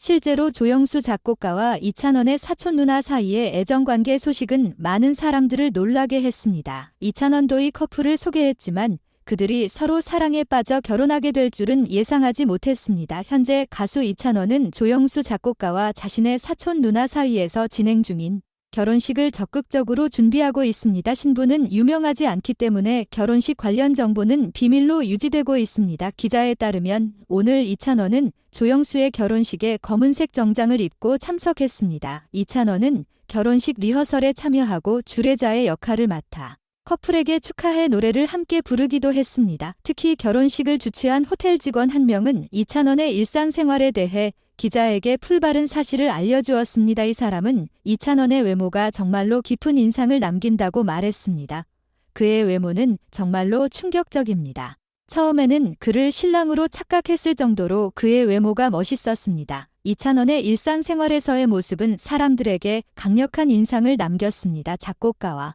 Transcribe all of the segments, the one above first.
실제로 조영수 작곡가와 이찬원의 사촌 누나 사이의 애정관계 소식은 많은 사람들을 놀라게 했습니다. 이찬원도의 커플을 소개했지만 그들이 서로 사랑에 빠져 결혼하게 될 줄은 예상하지 못했습니다. 현재 가수 이찬원은 조영수 작곡가와 자신의 사촌 누나 사이에서 진행 중인 결혼식을 적극적으로 준비하고 있습니다. 신부는 유명하지 않기 때문에 결혼식 관련 정보는 비밀로 유지되고 있습니다. 기자에 따르면 오늘 이찬원은 조영수의 결혼식에 검은색 정장을 입고 참석했습니다. 이찬원은 결혼식 리허설에 참여하고 주례자의 역할을 맡아 커플에게 축하해 노래를 함께 부르기도 했습니다. 특히 결혼식을 주최한 호텔 직원 한 명은 이찬원의 일상생활에 대해 기자에게 풀바른 사실을 알려주었습니다. 이 사람은 이찬원의 외모가 정말로 깊은 인상을 남긴다고 말했습니다. 그의 외모는 정말로 충격적입니다. 처음에는 그를 신랑으로 착각했을 정도로 그의 외모가 멋있었습니다. 이찬원의 일상생활에서의 모습은 사람들에게 강력한 인상을 남겼습니다. 작곡가와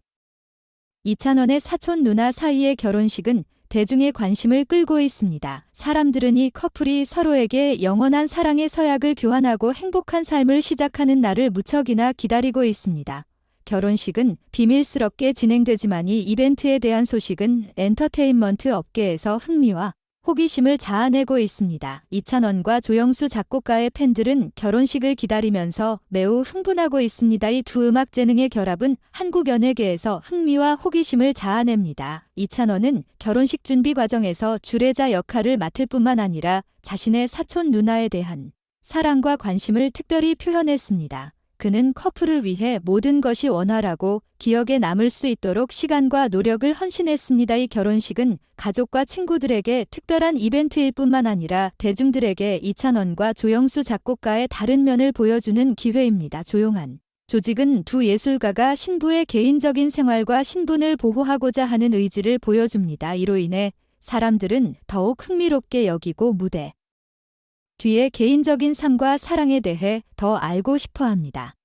이찬원의 사촌 누나 사이의 결혼식은 대중의 관심을 끌고 있습니다. 사람들은 이 커플이 서로에게 영원한 사랑의 서약을 교환하고 행복한 삶을 시작하는 날을 무척이나 기다리고 있습니다. 결혼식은 비밀스럽게 진행되지만 이 이벤트에 대한 소식은 엔터테인먼트 업계에서 흥미와 호기심을 자아내고 있습니다. 이찬원과 조영수 작곡가의 팬들은 결혼식을 기다리면서 매우 흥분하고 있습니다. 이 두 음악 재능의 결합은 한국 연예계에서 흥미와 호기심을 자아냅니다. 이찬원은 결혼식 준비 과정에서 주례자 역할을 맡을 뿐만 아니라 자신의 사촌 누나에 대한 사랑과 관심을 특별히 표현했습니다. 그는 커플을 위해 모든 것이 원활하고 기억에 남을 수 있도록 시간과 노력을 헌신했습니다. 이 결혼식은 가족과 친구들에게 특별한 이벤트일 뿐만 아니라 대중들에게 이찬원과 조영수 작곡가의 다른 면을 보여주는 기회입니다. 조용한 조직은 두 예술가가 신부의 개인적인 생활과 신분을 보호하고자 하는 의지를 보여줍니다. 이로 인해 사람들은 더욱 흥미롭게 여기고 무대 뒤에 개인적인 삶과 사랑에 대해 더 알고 싶어 합니다.